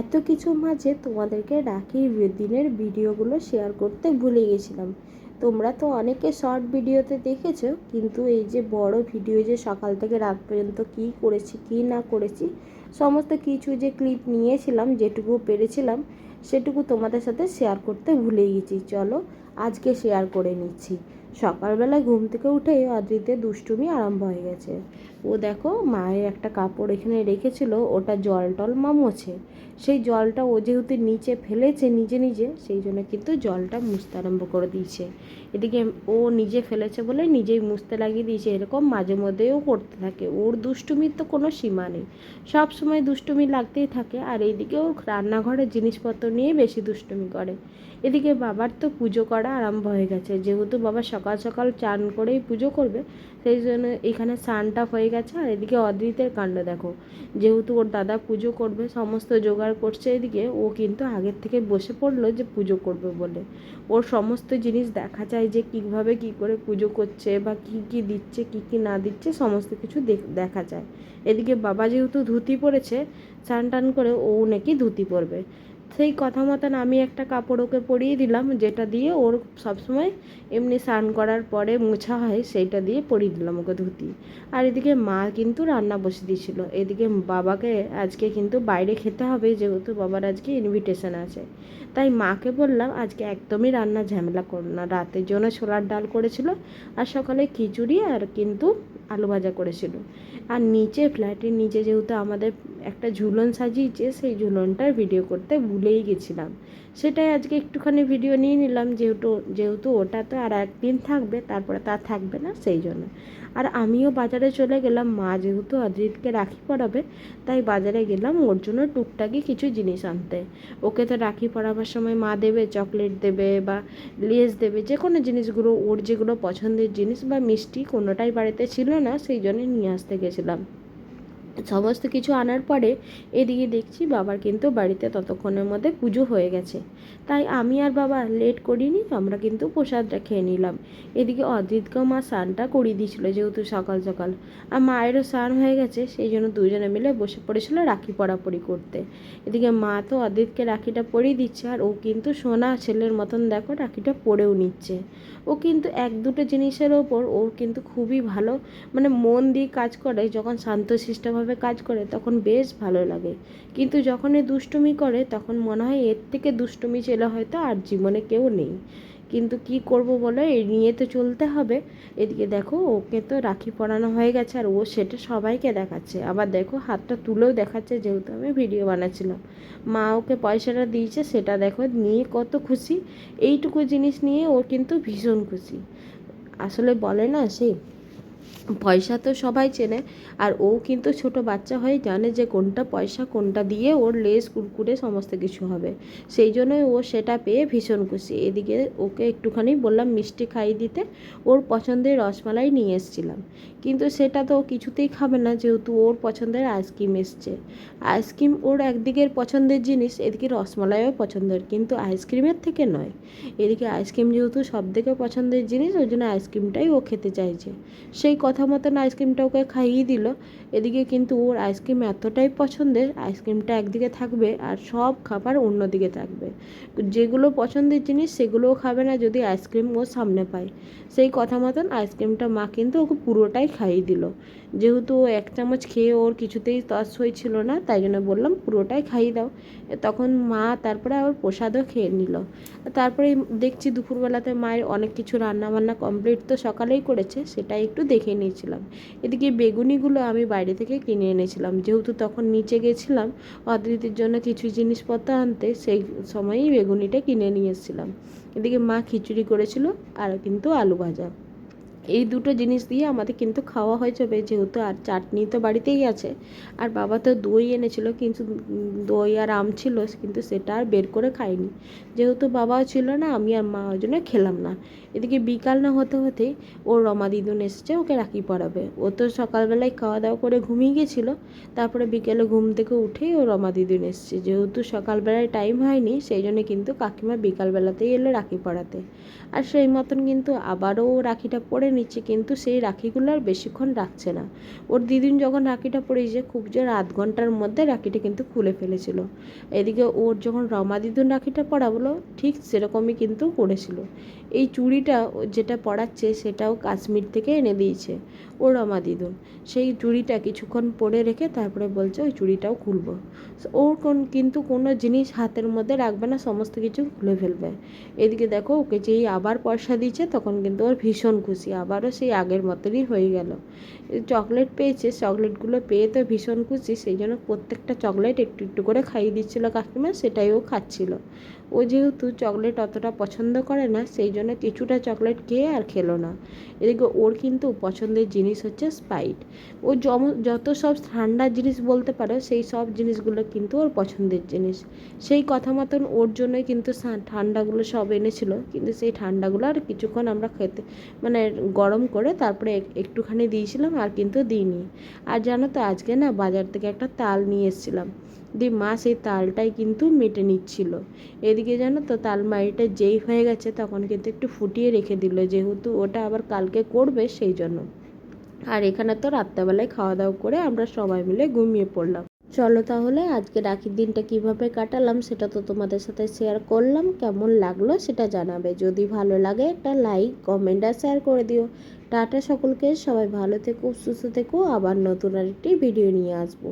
এত কিছু মাঝে তোমাদেরকে রাখির দিনের ভিডিওগুলো শেয়ার করতে ভুলে গেছিলাম। তোমরা তো অনেকে শর্ট ভিডিওতে দেখেছ, কিন্তু এই যে বড় ভিডিও যে সকাল থেকে রাত পর্যন্ত কী করেছি, কী না করেছি, সমস্ত কিছু যে ক্লিপ নিয়েছিলাম, যেটুকু পেরেছিলাম, সেটুকু তোমাদের সাথে শেয়ার করতে ভুলে গেছি। চলো আজকে শেয়ার করে নিচ্ছি। সকালবেলায় ঘুম থেকে উঠেই অদ্রিতের দুষ্টুমি আরম্ভ হয়ে গেছে। ও দেখো, মায়ের একটা কাপড় এখানে রেখেছিল, ওটা জল টল মা মোছে। সেই জলটা ও যেহেতু নিচে ফেলেছে নিজে নিজে, সেই জন্য কিন্তু জলটা মুছতে আরম্ভ করে দিয়েছে। এদিকে ও নিজে ফেলেছে বলে নিজেই মুছতে লাগিয়ে দিয়েছে। এরকম মাঝে মধ্যেও করতে থাকে। ওর দুষ্টুমির তো কোনো সীমা নেই। সব সময় দুষ্টুমি লাগতেই থাকে আর এইদিকে ও রান্নাঘরের জিনিসপত্র নিয়ে বেশি দুষ্টুমি করে। এদিকে বাবার তো পুজো করা আরম্ভ হয়ে গেছে। যেহেতু বাবা সকাল সকাল চান করেই পুজো করবে, সেই জন্য এখানে স্নানটা হয়ে গেছে। আর এদিকে অদ্রিতের কাণ্ড দেখো। যেহেতু ওর দাদা পুজো করবে, সমস্ত জোগাড় করছে এদিকে, ও কিন্তু আগের থেকে বসে পড়ল যে পুজো করবে বলে। ওর সমস্ত জিনিস দেখা যায় যে কীভাবে কী করে পুজো করছে বা কী কী দিচ্ছে, কী কী না দিচ্ছে, সমস্ত কিছু দেখা যায়। এদিকে বাবা যেহেতু ধুতি পরেছে, স্নান টান করে ও নাকি ধুতি পরবে। সেই কথা মতন আমি একটা কাপড় ওকে পরিয়ে দিলাম, যেটা দিয়ে ওর সবসময় এমনি স্নান করার পরে মোছা হয় সেইটা দিয়ে পরিয়ে দিলাম ওকে ধুতি। আর এদিকে মা কিন্তু রান্না বসে দিয়েছিল। এদিকে বাবাকে আজকে কিন্তু বাইরে খেতে হবে, যেহেতু বাবার আজকে ইনভিটেশন আছে। তাই মাকে বললাম, আজকে একদমই রান্না ঝামেলা করো না। রাতের জন্য ছোলার ডাল করেছিল আর সকালে খিচুড়ি আর কিন্তু আলু ভাজা করেছিল। আর নিচে ফ্ল্যাটের নিচে যেহেতু আমাদের একটা ঝুলন সাজিয়েছে, সেই ঝুলনটার ভিডিও করতে ভুলেই গেছিলাম। সেটাই আজকে একটুখানি ভিডিও নিয়ে নিলাম, যেহেতু যেহেতু ওটা তো আর একদিন থাকবে, তারপরে তা থাকবে না, সেই জন্য। আর আমিও বাজারে চলে গেলাম, মা যেহেতু অদ্রিতকে রাখি পরাবে, তাই বাজারে গেলাম, ওর জন্য টুকটাকি কিছু জিনিস আনতে। ওকে তো রাখি পরাবার সময় মা দেবে, চকলেট দেবে বা লেস দেবে, যে কোনো জিনিসগুলো, ওর যেগুলো পছন্দের জিনিস বা মিষ্টি কোনোটাই বাড়িতে ছিল না, সেই জন্য নিয়ে আসতে গেছিলাম। সমস্ত কিছু আনার পরে এদিকে দেখছি বাবার কিন্তু বাড়িতে ততক্ষণের মধ্যে পুজো হয়ে গেছে। তাই আমি আর বাবা লেট করিনি, আমরা কিন্তু প্রসাদটা খেয়ে নিলাম। এদিকে অদ্রিতকেও মা স্নানটা করিয়ে দিয়েছিলো যেহেতু সকাল সকাল। আর মায়েরও স্নান হয়ে গেছে, সেই জন্য দুজনে মিলে বসে পড়েছিল রাখি পড়াপড়ি করতে। এদিকে মা তো অদ্রিতকে রাখিটা পরিয়ে দিচ্ছে, আর ও কিন্তু সোনা ছেলের মতন দেখো রাখিটা পরেও নিচ্ছে। ও কিন্তু এক দুটো জিনিসের ওপর ও কিন্তু খুবই ভালো মানে মন দিয়ে কাজ করে, যখন শান্ত শান্তশিষ্টভাবে কাজ করে তখন বেশ ভালো লাগে। কিন্তু যখন এ দুষ্টুমি করে, তখন মনে হয় এর থেকে দুষ্টুমি ছেলে হয়তো আর জীবনে কেউ নেই। কিন্তু কি করব বলো? এই নিয়ে তো চলতে হবে। এদিকে দেখো, ওকে তো রাখি পরানো হয়ে গেছে আর ও সেটা সবাইকে দেখাচ্ছে। আবার দেখো, হাতটা তুলেও দেখাচ্ছে যেহেতু আমি ভিডিও বানাচ্ছিলাম। মা ওকে পয়সাটা দিয়েছে, সেটা দেখো, নিয়ে কত খুশি। এইটুকু জিনিস নিয়ে ও কিন্তু ভীষণ খুশি। আসলে বলে না সেই পয়সা তো সবাই চেনে, আর ও কিন্তু ছোট বাচ্চা হয়ে জানে যে কোনটা পয়সা, কোনটা দিয়ে ওর লেস কুরকুরে সমস্ত কিছু হবে। সেই জন্যই ও সেটা পেয়ে ভীষণ খুশি। এদিকে ওকে একটুখানি বললাম মিষ্টি খাইয়ে দিতে, ওর পছন্দের রসমালাই নিয়ে এসেছিলাম। কিন্তু সেটা তো কিছুতেই খাবে না, যেহেতু ওর পছন্দের আইসক্রিম এসছে। আইসক্রিম ওর একদিকের পছন্দের জিনিস, এদিকে রসমালাইও পছন্দের, কিন্তু আইসক্রিমের থেকে নয়। এদিকে আইসক্রিম যেহেতু সব থেকে পছন্দের জিনিস, ওই জন্য আইসক্রিমটাই ও খেতে চাইছে। সেই কথা মতন আইসক্রিমটা ওকে খাইয়ে দিল। এদিকে কিন্তু ওর আইসক্রিম এতটাই পছন্দের আইসক্রিমটা একদিকে থাকবে আর সব খাবার অন্যদিকে থাকবে। যেগুলো পছন্দের জিনিস সেগুলোও খাবে না যদি আইসক্রিম ও সামনে পায়। সেই কথা মতন আইসক্রিমটা মা কিন্তু ওকে পুরোটাই খাইয়ে দিল। যেহেতু ও এক চামচ খেয়ে ওর কিছুতেই তস হয়েছিল না, তাই জন্য বললাম পুরোটাই খাইয়ে দাও। তখন মা তারপরে আবার প্রসাদও খেয়ে নিল। তারপরে দেখছি দুপুরবেলাতে মায়ের অনেক কিছু রান্না বান্না কমপ্লিট তো সকালেই করেছে, সেটাই একটু দেখে নিয়েছিলাম। এদিকে বেগুনিগুলো আমি বাইরে থেকে কিনে এনেছিলাম। যেহেতু তখন নিচে গেছিলাম, অদ্রিতির জন্য কিছু জিনিসপত্র আনতে সেই সময়ই বেগুনিটা কিনে নিয়ে এসেছিলাম। এদিকে মা খিচুড়ি করেছিল আর কিন্তু আলু ভাজা। এই দুটো জিনিস দিয়ে আমাদের কিন্তু খাওয়া হয়ে যাবে, যেহেতু আর চাটনি তো বাড়িতেই আছে। আর বাবা তো দই এনেছিল, কিন্তু দই আর আম ছিল, কিন্তু সেটা আর বের করে খাইনি যেহেতু বাবাও ছিল না, আমি আর মা ওই জন্য খেলাম না। এদিকে বিকাল না হতে হতেই ওর রমা দিদুন এসছে, ওকে রাখি পড়াবে ও তো সকালবেলায় খাওয়া দাওয়া করে ঘুমিয়ে গেছিল, তারপরে বিকেলে ঘুম থেকে উঠেই ও রমা দিদুন এসছে। যেহেতু সকালবেলায় টাইম হয়নি, সেই জন্য কিন্তু কাকিমা বিকালবেলাতেই এলো রাখি পড়াতে আর সেই মতন কিন্তু আবারও ও রাখিটা পরে নিচ্ছে কিন্তু সেই রাখিগুলো আর বেশিক্ষণ রাখছে না। ওর দিদিন যখন রাখিটা পড়েছে খুব জোর আধ ঘণ্টার মধ্যে রাখিটা কিন্তু খুলে ফেলেছিল। এদিকে ওর যখন রমা দিদুন রাখিটা পরাবলো ঠিক সেরকমই কিন্তু করেছিল এই চুড়িটা যেটা পড়াচ্ছে সেটাও কাশ্মীর থেকে এনে দিয়েছে ও রমা দিদুন। সেই চুড়িটা কিছুক্ষণ পরে রেখে তারপরে বলছে, ওই চুড়িটাও খুলবো। ও কোন কিন্তু কোনো জিনিস হাতের মধ্যে রাখবে না, সমস্ত কিছু খুলে ফেলবে। এদিকে দেখো ওকে যেই আবার পয়সা দিচ্ছে তখন কিন্তু ওর ভীষণ খুশি। আবারও সেই আগের মতনই হয়ে গেল। চকলেট পেয়েছে চকলেটগুলো পেয়ে তো ভীষণ খুশি, সেই জন্য প্রত্যেকটা চকলেট একটু একটু করে খাইয়ে দিচ্ছিল কাকিমা, সেটাই ও খাচ্ছিল। ও যেহেতু চকলেট অতটা পছন্দ করে না, সেই জন্য কিছুটা চকলেট খেয়ে আর খেলো না। এদিকে ওর কিন্তু পছন্দের জিনিস হচ্ছে স্পাইট ও জম যত সব ঠান্ডা জিনিস বলতে পারো, সেই সব জিনিসগুলো কিন্তু ওর পছন্দের জিনিস। সেই কথা মতন ওর জন্যই কিন্তু ঠান্ডাগুলো সব এনেছিল, কিন্তু সেই ঠান্ডাগুলো আর কিছুক্ষণ আমরা খেতে মানে গরম করে তারপরে এক- একটুখানি দিয়েছিলাম আর কিন্তু দিইনি। আর জানো তো, আজকে না বাজার থেকে একটা তাল নিয়ে এসেছিলাম। দিয়ে মা সেই তালটাই কিন্তু মেটে নিচ্ছিল। এদিকে জানো তো তালমারিটা যেই হয়ে গেছে তখন কিন্তু একটু ফুটিয়ে রেখে দিল, যেহেতু ওটা আবার কালকে করবে সেই জন্য। আর এখানে তো রাত্রেবেলায় খাওয়া দাওয়া করে আমরা সবাই মিলে ঘুমিয়ে পড়লাম। চলো তাহলে আজকে রাখির দিনটা কীভাবে কাটালাম সেটা তো তোমাদের সাথে শেয়ার করলাম। কেমন লাগল সেটা জানাবে। যদি ভালো লাগে একটা লাইক কমেন্ট আর শেয়ার করে দিও। টাটা সকলকে, সবাই ভালো থেকো, সুস্থ থেকো। আবার নতুন আরেকটি ভিডিও নিয়ে আসব।